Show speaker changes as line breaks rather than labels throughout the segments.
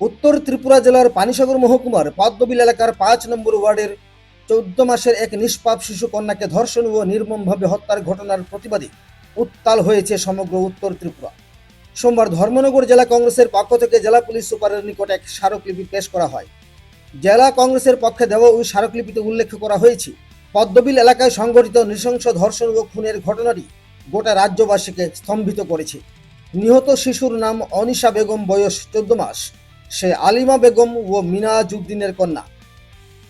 উত্তর ত্রিপুরা জেলার পানিসাগর মহকুমার পদ্মবিল এলাকার পাঁচ নম্বর ওয়ার্ডের চৌদ্দ মাসের এক নিষ্পাপ শিশু কন্যাকে ধর্ষণ ও নির্মমভাবে হত্যার ঘটনার প্রতিবাদে উত্তাল হয়েছে সমগ্র উত্তর ত্রিপুরা। সোমবার ধর্মনগর জেলা কংগ্রেসের পক্ষ থেকে জেলা পুলিশ সুপারের নিকট এক স্মারকলিপি পেশ করা হয়। জেলা কংগ্রেসের পক্ষে দেওয়া ওই স্মারকলিপিতে উল্লেখ করা হয়েছে, পদ্মবিল এলাকায় সংঘটিত নৃশংস ধর্ষণ ও খুনের ঘটনাটি গোটা রাজ্যবাসীকে স্তম্ভিত করেছে। নিহত শিশুর নাম অনিশা বেগম, বয়স চোদ্দ মাস। সে আলিমা বেগম ও মিনাজউদ্দিনের কন্যা।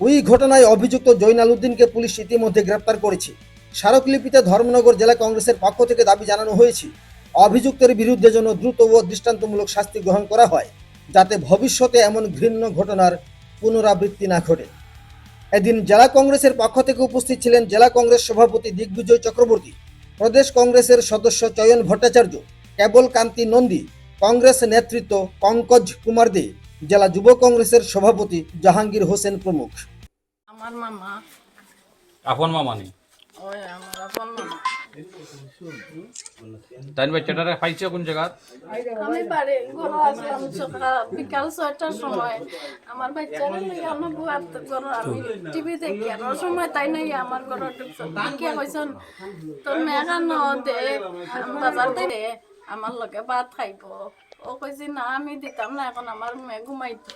ওই ঘটনায় অভিযুক্ত জৈনাল উদ্দিনকে পুলিশ ইতিমধ্যে গ্রেপ্তার করেছে। স্মারকলিপিতে ধর্মনগর জেলা কংগ্রেসের পক্ষ থেকে দাবি জানানো হয়েছে, অভিযুক্তের বিরুদ্ধে যেন দ্রুত ও দৃষ্টান্তমূলক শাস্তি গ্রহণ করা হয়, যাতে ভবিষ্যতে এমন ঘৃণ্য ঘটনার পুনরাবৃত্তি না ঘটে। এদিন জেলা কংগ্রেসের পক্ষ থেকে উপস্থিত ছিলেন জেলা কংগ্রেস সভাপতি দিগ্বিজয় চক্রবর্তী, প্রদেশ কংগ্রেসের সদস্য চয়ন ভট্টাচার্য, কেবল কান্তি নন্দী কংগ্রেস নেতৃত্ব পঙ্কজ কুমার দে জেলা যুব কংগ্রেসের সভাপতি জাহাঙ্গীর হোসেন প্রমুখ।
আমার মামা।
আপন মামা নেই
ওই আমার আপন মামা।
তাই বাচ্চাটারে পাইছে কোন জায়গা?
আমি বাড়ি ঘরে আসলাম সকাল বিকাল ছয়টার সময়। আমার বাচ্চারা লইয়া আমার বুয়ার ঘর আমি টিভি দেখি আর ওই সময় তাই নাই আমার ঘরে ঢুকছে। কে কইছেন? তোর মেঘান দে বাজার দে আমার লগে ভাত খাইব। ও কইছি না, আমি দিতাম না, এখন আমার মেয়ে ঘুমাইতো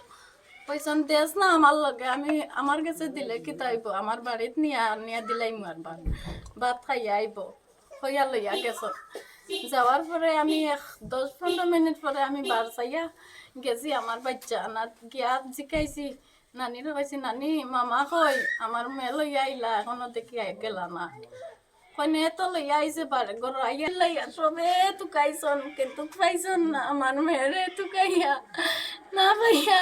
পয়সন দেশ না আমার লগে, আমি আমার কাছে দিলে কি তাইব আমার বাড়িত নিয়া নিয়া দিলাই মার ভাত। ভাত খাইয়া আইব। হইয়া লইয়া গেছ যাওয়ার পরে আমি দশ পনেরো মিনিট পরে আমি বার চাইয়া গেছি আমার বাচ্চা না গিয়া জিকাইছি। নানির কইছি নানি, মামা কই আমার মেয়ে লইয়া আইলা, এখনও দেখি গেলা না। কইনে তো লইয়া আইছে বারে ঘর আইয়া লইয়া সবে তুকাইছন কিন্তু পাইছন না আমার মেয়েরে তুকাইয়া না ভাইয়া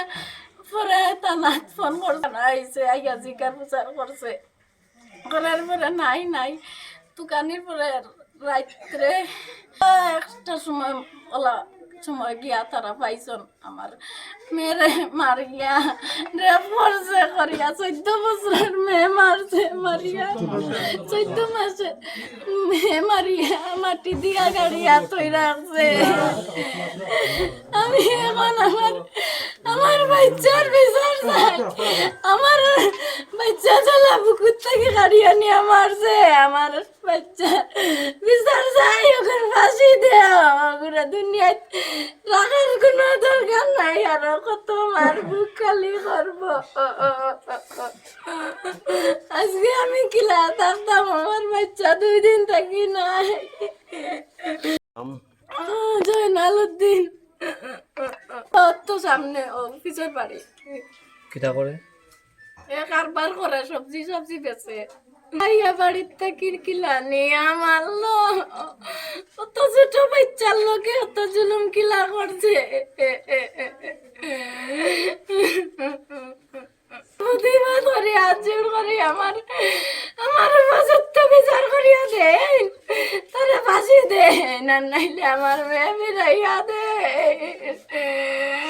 পরে তানাত ফোন করছে না আইছে আইয়া জিকার প্রচার করছে করার পরে নাই নাই তুকানির পরে রাত্রে একটা সময় ওলা সময় গিয়া তারা পাইছন আমার মেয়েরে মারিয়া রেপ করছে করিয়া, চোদ্দ বছরের মেয়ে মারছে, মারিয়া, চোদ্দ মাসে মেয়ে মারিয়া মাটি দিয়া গাড়িয়া তৈ রাখছে আমি এখন আমার আমার বাচ্চার বিচার চাই। আমার বাচ্চা চালা বুকুর থেকে গাড়িয়া নিয়ে মারছে। আমার বাচ্চা বিচার চাই, ওখানে ফাঁসি দেও। ওগুলো দুনিয়ায় রাখার কোনো দরকার নাই আর কত মার বুক খালি করব আজকে আমি কিলা থাকতাম আমার বাচ্চা দুই দিন থাকি নাই। জয়নাল উদ্দিন। তো সামনে ও পিছর বাড়ি
কিতা করে
এ কারবার করে সবজি সবজি বেচে। ভাইয়া বাড়ির থেকে কিলা নিয়ে মারলো অত ছোট বাচ্চার লোকে, অত জুলুম কিলা করছে প্রতিবাদ করে আজুর করে আমার আমার সত্য বিচার করিয়া দে তারে ফাঁসি দে না নাইলে আমার মেয়ে মিলাইয়া দে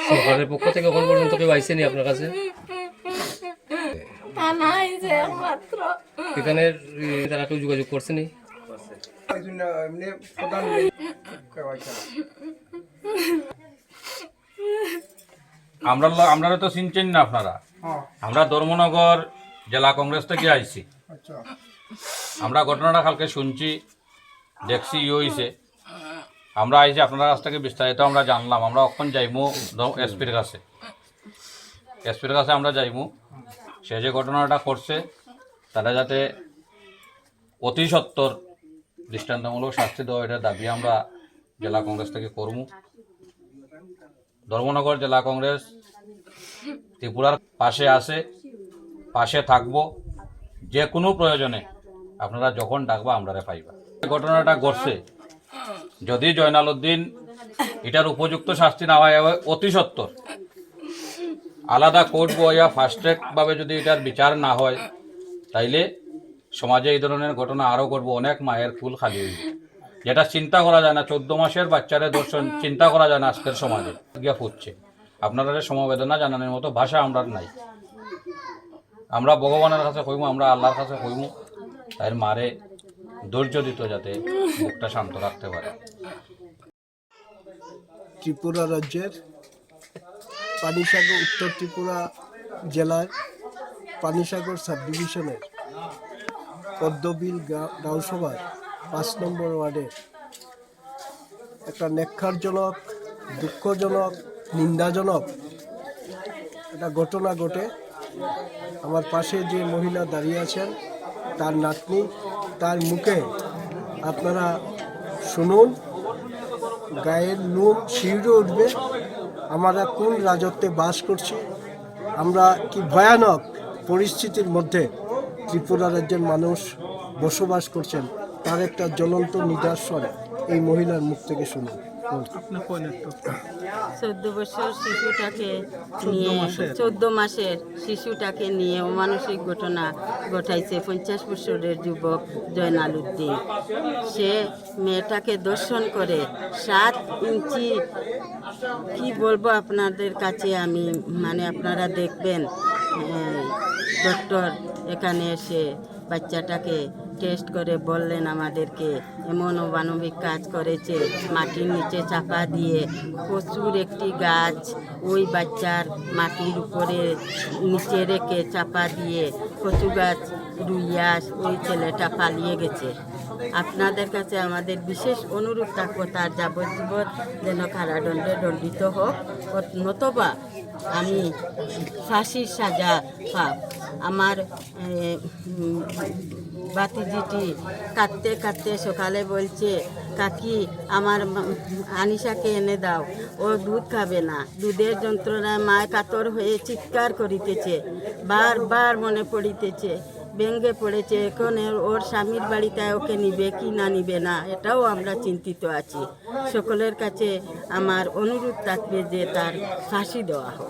সরকারের পক্ষ থেকে এখন পর্যন্ত কেউ আইসেনি আপনার কাছে?
একমাত্র
এখানে তারা কেউ যোগাযোগ
প্রধান কেওয়াইছে
আমরা আপনারা তো চিনছেন না আপনারা।
হ্যাঁ।
আমরা ধর্মনগর জেলা কংগ্রেস থেকে আইছি।
আচ্ছা।
আমরা ঘটনাটা কালকে শুনছি দেখছি ই হয়েছে আমরা আইছি আপনার কাছ থেকে বিস্তারিত আমরা জানলাম। আমরা অখন যাইমু এসপির কাছে। এসপির কাছে আমরা যাইমু। সে যে ঘটনাটা করছে তারা যাতে অতি সত্তর দৃষ্টান্তমূলক শাস্তি দেওয়া এটার দাবি আমরা জেলা কংগ্রেস থেকে করমু। ধর্মনগর জেলা কংগ্রেস ত্রিপুরার পাশে আছে, পাশে থাকব। যে কোনো প্রয়োজনে আপনারা যখন ডাকবা আমরা পাইবা। ঘটনাটা ঘটছে, যদি জয়নাল উদ্দিন এটার উপযুক্ত শাস্তি না হয় অতি সত্তর আলাদা কোর্ট বইয়া ফাস্ট ট্র্যাক ভাবে যদি এটার বিচার না হয়, তাইলে সমাজে এই ধরনের ঘটনা আরও করব, অনেক মায়ের ফুল খালি হইবে যেটা চিন্তা করা যায় না, চোদ্দ মাসের বাচ্চারে দর্শন চিন্তা করা যায় না আজকের সমাজে। গিয়া ফুটছে। আপনারা সমবেদনা জানানোর মতো ভাষা আমরা নাই। আমরা ভগবানের কাছে কইমু, আমরা আল্লাহর কাছে কইমু তাই মারে ধৈর্য দিত যাতে মুখটা শান্ত রাখতে পারে।
ত্রিপুরা রাজ্যের
পানিসাগর, উত্তর ত্রিপুরা জেলার পানিসাগর সাব ডিভিশনের পদ্মবিল গা- গাঁওসভার পাঁচ নম্বর ওয়ার্ডের একটা নেক্ষারজনক দুঃখজনক, নিন্দাজনক একটা ঘটনা ঘটে। আমার পাশে যে মহিলা দাঁড়িয়ে আছেন, তার নাতনি, তার মুখে আপনারা শুনুন, গায়ের নুন শিউরে উঠবে। আমরা কোন রাজত্বে বাস করছি, আমরা কি ভয়ানক পরিস্থিতির মধ্যে ত্রিপুরা রাজ্যের মানুষ বসবাস করছেন, তার একটা জ্বলন্ত নিদর্শন এই মহিলার মুখ থেকে শুনুন।
চোদ্দ বছর শিশুটাকে নিয়ে চোদ্দ মাসের শিশুটাকে নিয়ে অমানসিক ঘটনা ঘটাইছে পঞ্চাশ বছরের যুবক জয়নাল উদ্দিন সে মেয়েটাকে দর্শন করে সাত ইঞ্চি কি বলব আপনাদের কাছে আমি মানে আপনারা দেখবেন ডক্টর এখানে এসে বাচ্চাটাকে টেস্ট করে বললেন আমাদেরকে এমন অমানবিক কাজ করেছে, মাটির নিচে চাপা দিয়ে প্রচুর একটি গাছ ওই বাচ্চার মাটির উপরে নিচে রেখে চাপা দিয়ে কচু গাছ রুইয়া ওই ছেলেটা পালিয়ে গেছে। আপনাদের কাছে আমাদের বিশেষ অনুরোধ থাকব, তার যাবজ্জীবন যেন কারাদণ্ডে দণ্ডিত হোক, নতবা আমি ফাঁসির সাজা পাব। আমার ভাতিজিটি কাঁদতে কাঁদতে সকালে বলছে কাকি আমার আনিশাকে এনে দাও। ও দুধ খাবে না। দুধের যন্ত্রণায় মায় কাতর হয়ে চিৎকার করিতেছে। বারবার মনে পড়িতেছে ব্যঙ্গে পড়েছে। এখন ওর স্বামীর বাড়িতে ওকে নিবে কি না নিবে না এটাও আমরা চিন্তিত আছি। সকলের কাছে আমার অনুরোধ থাকবে যে তার ফাঁসি দেওয়া হোক।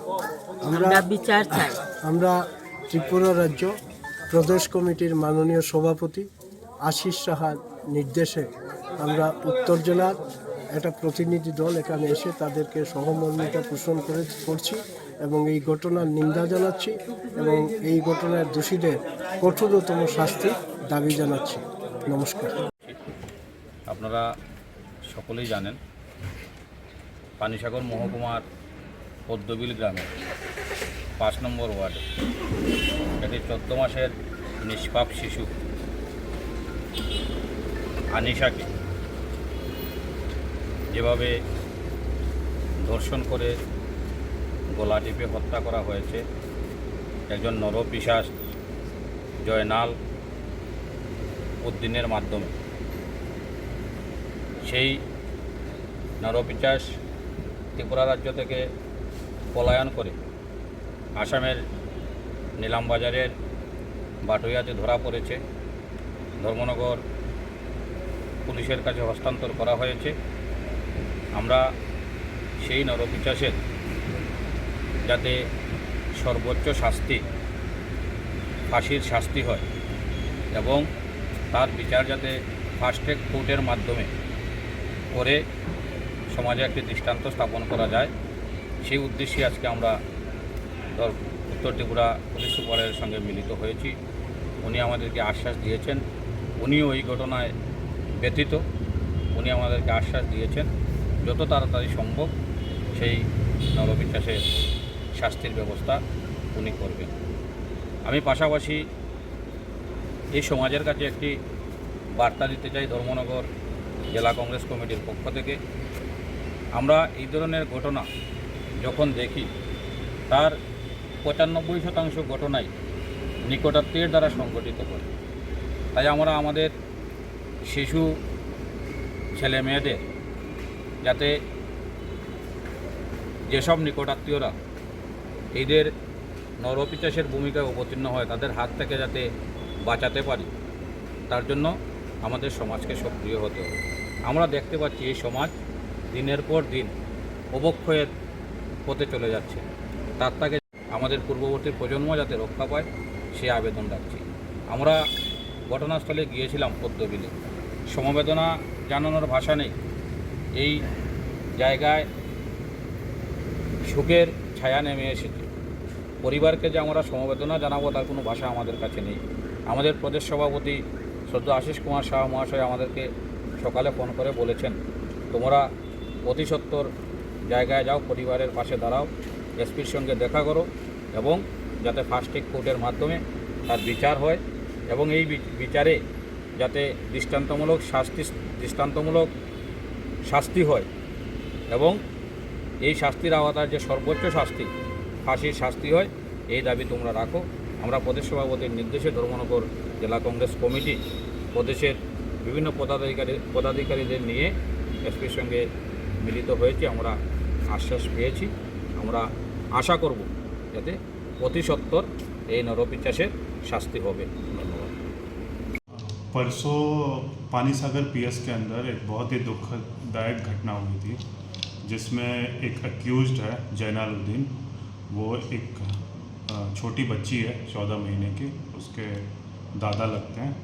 আমরা বিচার চাই।
আমরা ত্রিপুরা রাজ্য প্রদেশ কমিটির মাননীয় সভাপতি আশিস সাহার নির্দেশে আমরা উত্তর জেলার একটা প্রতিনিধি দল এখানে এসে তাদেরকে সহমর্মিতা পোষণ করে করছি এবং এই ঘটনার নিন্দা জানাচ্ছি এবং এই ঘটনার দোষীদের কঠোরতম শাস্তি দাবি জানাচ্ছি। নমস্কার।
আপনারা সকলেই জানেন, পানিসাগর মহকুমার পদ্মবিল গ্রামে পাঁচ নম্বর ওয়ার্ডে। এটি চোদ্দ মাসের নিষ্পাপ শিশু। আনিশাকে যেভাবে ধর্ষণ করে গলা টিপে হত্যা করা হয়েছে, একজন নরপিশাস জয়নাল উদ্দিনের মাধ্যমে। সেই নরপিচাস ত্রিপুরা রাজ্য থেকে পলায়ন করে আসামের নিলামবাজারের বাটুইয়াতে ধরা পড়েছে, ধর্মনগর পুলিশের কাছে হস্তান্তর করা হয়েছে। আমরা সেই নরপিচাসের যাতে সর্বোচ্চ শাস্তি, ফাঁসির শাস্তি হয় এবং তার বিচার যাতে ফাস্ট ট্র্যাক কোর্টের মাধ্যমে করে সমাজে একটি দৃষ্টান্ত স্থাপন করা যায়, সেই উদ্দেশ্যে আজকে আমরা উত্তর ত্রিপুরা পুলিশ সুপারের সঙ্গে মিলিত হয়েছি। উনি আমাদেরকে আশ্বাস দিয়েছেন। উনিও এই ঘটনায় ব্যতীত উনি আমাদেরকে আশ্বাস দিয়েছেন, যত তাড়াতাড়ি সম্ভব সেই নরবিশ্বাসের শাস্তির ব্যবস্থা উনি করবেন। আমি পাশাপাশি এই সমাজের কাছে একটি বার্তা দিতে চাই ধর্মনগর জেলা কংগ্রেস কমিটির পক্ষ থেকে। আমরা এই ধরনের ঘটনা যখন দেখি, তার পঁচানব্বই শতাংশ ঘটনাই নিকটাত্মীয়ের দ্বারা সংগঠিত করে। তাই আমরা আমাদের শিশু ছেলে মেয়েদের যাতে যেসব নিকটাত্মীয়রা এদের নরপিচাসের ভূমিকায় অবতীর্ণ হয়, তাদের হাত থেকে যাতে বাঁচাতে পারি, তার জন্য আমাদের সমাজকে সক্রিয় হতে হবে। আমরা দেখতে পাচ্ছি এই সমাজ দিনের পর দিন অবক্ষয়ের পথে চলে যাচ্ছে। তার থেকে আমাদের পূর্ববর্তী প্রজন্ম যাতে রক্ষা পায়, সে আবেদন রাখছি। আমরা ঘটনাস্থলে গিয়েছিলাম পদ্মবিলে। সমবেদনা জানানোর ভাষা নেই। এই জায়গায় শোকের ছায়া নেমে এসেছে। পরিবারকে যে আমরা সমবেদনা জানাব, তার কোনো ভাষা আমাদের কাছে নেই। আমাদের প্রদেশ সভাপতি সদ্য আশিস কুমার শাহ মহাশয় আমাদেরকে সকালে ফোন করে বলেছেন, তোমরা অতি সত্বর জায়গায় যাও, পরিবারের পাশে দাঁড়াও। এসপির সঙ্গে দেখা করো এবং যাতে ফার্স্ট ট্রেক কোর্টের মাধ্যমে তার বিচার হয় এবং এই বিচারে যাতে দৃষ্টান্তমূলক শাস্তি দৃষ্টান্তমূলক শাস্তি হয় এবং এই শাস্তির আওতার যে সর্বোচ্চ শাস্তি, ফাঁসির শাস্তি হয়, এই দাবি তোমরা রাখো। আমরা প্রদেশ সভাপতির নির্দেশে ধর্মনগর জেলা কংগ্রেস কমিটি প্রদেশের বিভিন্ন পদাধিকারী, পদাধিকারীদের নিয়ে এসপির সঙ্গে মিলিত হয়েছি। আমরা আশ্বাস পেয়েছি। আমরা আশা করব যাতে অতি সত্বর এই নরপিচাসের শাস্তি হবে ধন্যবাদ
परसों पानी सागर पीएस के अंदर एक बहुत ही दुखदायक घटना हुई थी जिसमें एक अक्यूज्ड है जैनालुद्दीन वो एक अ, छोटी बच्ची है चौदह महीने की उसके दादा लगते हैं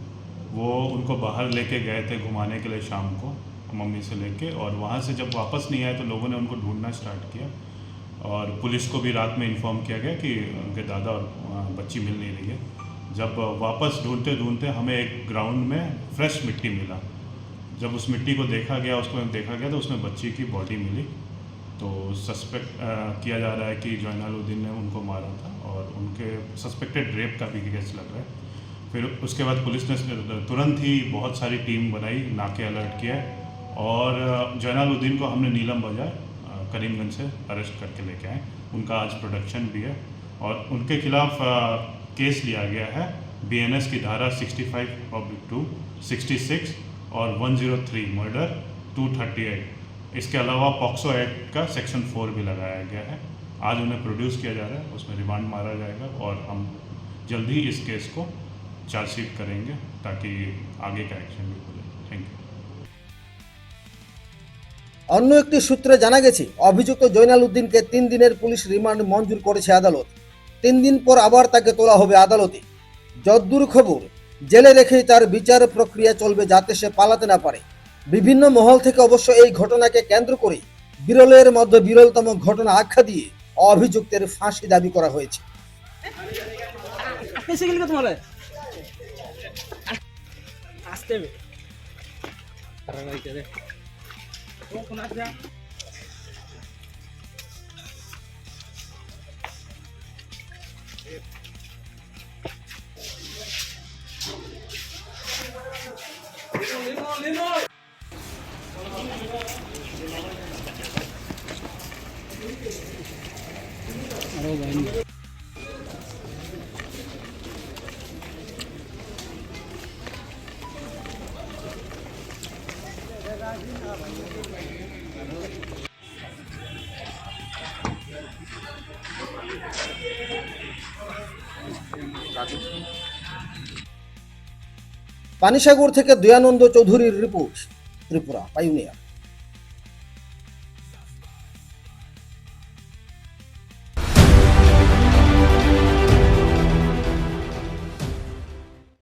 वो उनको बाहर लेके गए थे घुमाने के लिए शाम को मम्मी से लेके और वहाँ से जब वापस नहीं आए तो लोगों ने उनको ढूंढना स्टार्ट किया और पुलिस को भी रात में इन्फॉर्म किया गया कि उनके दादा और बच्ची मिल नहीं रही है। जब वापस ढूंढते ढूंढते हमें एक ग्राउंड में फ्रेश मिट्टी मिला। जब उस मिट्टी को देखा गया उसको देखा गया तो उसमें बच्ची की बॉडी मिली। तो सस्पेक्ट किया जा रहा है कि जैनालुद्दीन ने उनको मारा था और उनके सस्पेक्टेड रेप का भी केस लग रहा है। फिर उसके बाद पुलिस ने तुरंत ही बहुत सारी टीम बनाई नाके अलर्ट किया और जैनालुद्दीन को हमने नीलम बाज़ार अ, करीमगंज से अरेस्ट करके लेके आए। उनका आज प्रोडक्शन भी है और उनके खिलाफ केस लिया गया है। बीएनएस की धारा 65 पब्लिक टू 66 और 103 मर्डर 238 इसके अलावा पॉक्सो एक्ट का सेक्शन फोर भी लगाया गया है। आज उन्हें प्रोड्यूस किया जा रहा है, उसमें रिमांड मारा जाएगा और हम जल्द ही इस केस को चार्जशीट करेंगे ताकि आगे का एक्शन भी हो जाए। थैंक यू
অন্য একটি সূত্রে জানা গেছে অভিযুক্ত জৈনাল উদ্দিনকে তিন দিনের পুলিশ রিমান্ড মঞ্জুর করেছে আদালত। তিন দিন পর আবার তাকে তোলা হবে আদালতে। যদ্দূর খবর জেলে রেখেই তার বিচার প্রক্রিয়া চলবে যাতে সে পালাতে না পারে। বিভিন্ন মহল থেকে অবশ্য এই ঘটনাকে কেন্দ্র করে বিরলের মধ্যে বিরলতম ঘটনা আখ্যা দিয়ে অভিযুক্তের ফাঁসি দাবি করা হয়েছে। 我不拿钱。পানিসাগর থেকে দয়ানন্দ চৌধুরীর রিপোর্ট ত্রিপুরা পাইউনিয়া